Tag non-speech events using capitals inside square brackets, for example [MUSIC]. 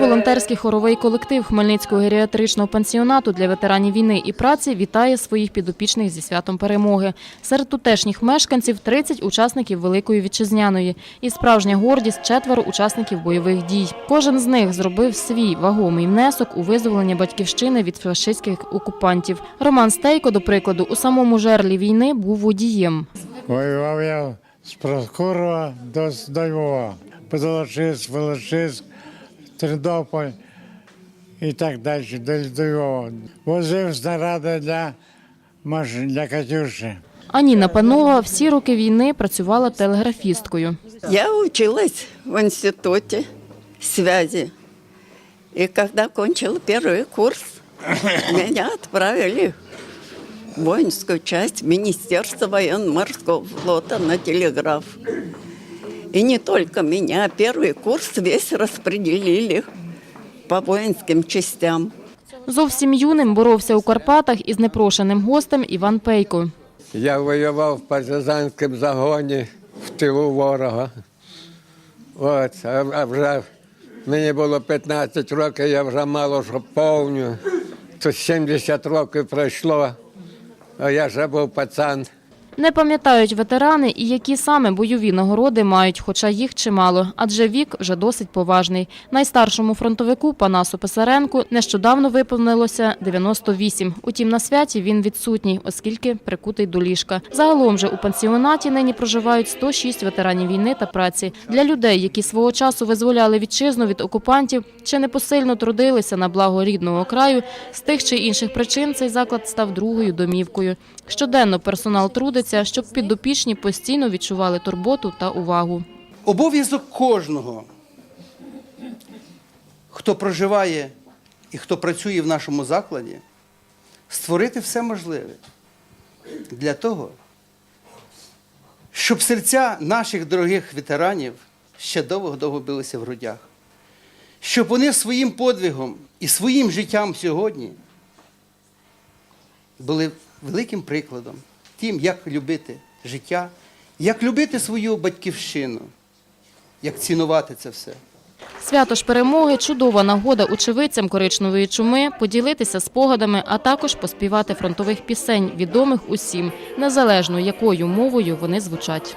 волонтерський хоровий колектив Хмельницького геріатричного пансіонату для ветеранів війни і праці вітає своїх підопічних зі святом перемоги. Серед тутешніх мешканців 30 учасників Великої вітчизняної і справжня гордість четверо учасників бойових дій. Кожен з них зробив свій вагомий внесок у визволення батьківщини від фашистських окупантів. Роман Стейко, до прикладу, у самому жерлі війни був водієм. Воював я з Проскурова до, Львова. Позолочиськ, Волочиськ, Тернополь і так далі, до, Львова. Возив снаряди для для Катюші. А Ніна Панова всі роки війни працювала телеграфісткою. Я училась в институте связи. И когда кончила первый курс, [COUGHS] меня отправили в воинскую часть Министерства военно-морского флота на телеграф. И не только меня, первый курс весь распределили по воинским частям. Зовсім юним боровся у Карпатах із непрошеним гостем Іван Пейко. Я воював в партизанському загоні в тилу ворога. От, а, вже мені було 15 років, я вже мало що повню. То 70 років пройшло, а я ще був пацан. Не пам'ятають ветерани і які саме бойові нагороди мають, хоча їх чимало, адже вік вже досить поважний. Найстаршому фронтовику Панасу Писаренку нещодавно виповнилося 98. Утім, на святі він відсутній, оскільки прикутий до ліжка. Загалом же у пансіонаті нині проживають 106 ветеранів війни та праці. Для людей, які свого часу визволяли вітчизну від окупантів чи непосильно трудилися на благо рідного краю, з тих чи інших причин цей заклад став другою домівкою. Щоденно персонал трудиться, щоб підопічні постійно відчували турботу та увагу. Обов'язок кожного, хто проживає і хто працює в нашому закладі, створити все можливе для того, щоб серця наших дорогих ветеранів ще довго-довго билися в грудях, щоб вони своїм подвигом і своїм життям сьогодні були великим прикладом тим, як любити життя, як любити свою батьківщину, як цінувати це все. Свято ж перемоги чудова нагода очевидцям коричневої чуми поділитися спогадами, а також поспівати фронтових пісень, відомих усім, незалежно якою мовою вони звучать.